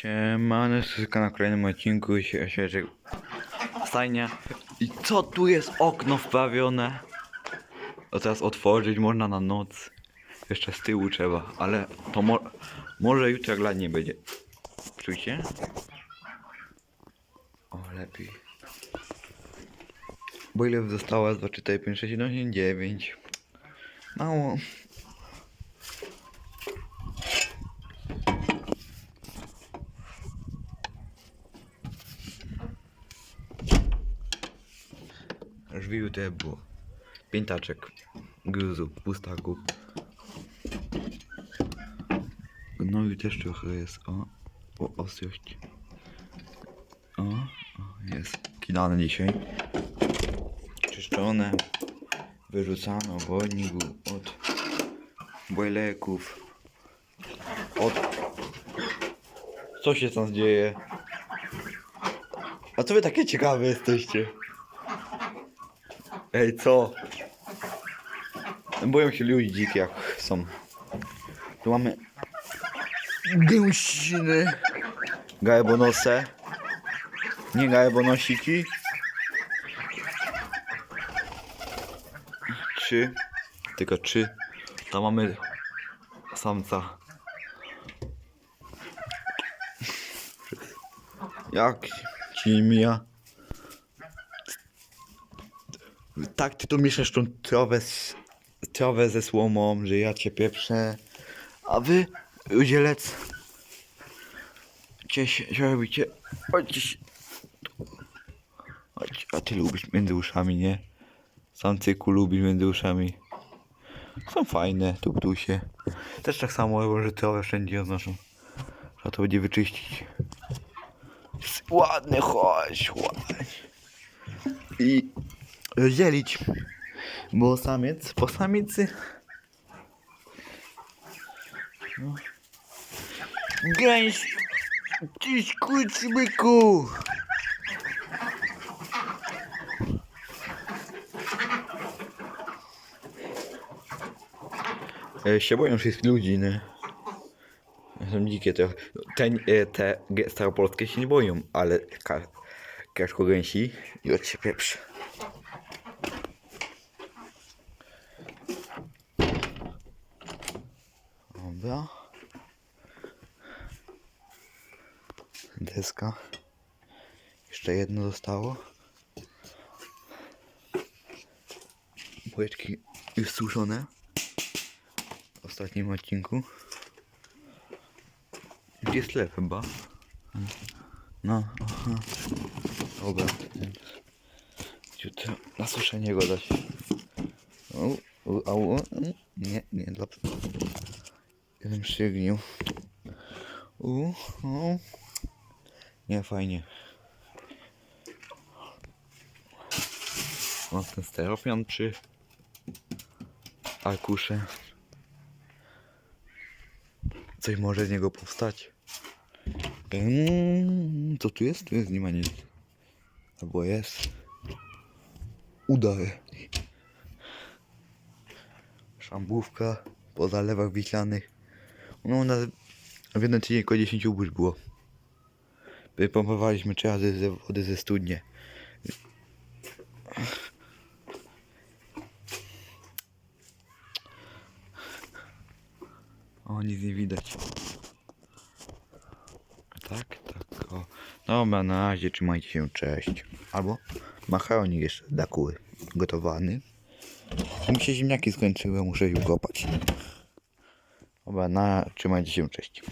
Siemane, Suzyka na kolejnym odcinku się świeży stajnia. I co tu jest okno wprawione? To teraz otworzyć można na noc. Jeszcze z tyłu trzeba, ale to mo może jutro jak nie będzie. Czujcie? O, lepiej. Bo ile zostało? 2, 4, 5, 6, 7, 8, 9. Mało. Drzwi tutaj było. Piętaczek. Gruzu, pustaków. No i też trochę jest. O, o ostrość. O, o jest. Kidane dzisiaj. Czyszczone. Wyrzucano wodnik od bojleków. Od... Co się tam dzieje? A co wy takie ciekawe jesteście? Ej, co? Boją się ludzi jak są. Tu mamy gęsiny. Gajebonose. Nie gajebonosiki. Trzy. Tylko trzy. Tam mamy samca. Jak ci mija? Tak ty tu mieszasz tą trawę, z, trawę ze słomą, że ja cię pieprzę. A wy, udzielec, się, się robicie. Się. Chodź, a ty lubisz między uszami, nie? Sam cyku lubisz między uszami. Są fajne, tuptusie. Też tak samo, że trawę wszędzie odnoszą. Trzeba to będzie wyczyścić. Ładny, chodź, chodź. I rozdzielić. Bo samiec po samicy. No. Gęś! Tyś kucmyku! E, się boją wszystkich ludzi, nie? Są dzikie te, te, e, te ge- staropolskie się nie boją, ale ka, kaszko gęsi i od się pieprzy. Dobra. Deska. Jeszcze jedno zostało. Błeczki już suszone. W ostatnim odcinku. Gdzie jest chleb chyba? No, aha. Dobra. Jutro na suszenie go dać. O, au, o, nie, nie, dobrze. Jeden przygnił. U, o. Nie, fajnie. Ten steropian przy arkusze. Coś może z niego powstać. Mm, co tu jest? Tu jest, nie ma nic. Albo jest. Udar. Szambówka po zalewach wiślanych. No na w jeden tydzień około 10 burz było. Wypompowaliśmy trzy razy ze wody ze studnie. O, nic nie widać. Tak, tak, o. Dobra, na razie trzymajcie się, cześć. Albo macharonik jeszcze dla kury. Gotowany. Mi się ziemniaki skończyły, muszę je ukopać. Dobra, na, trzymajcie się, cześć.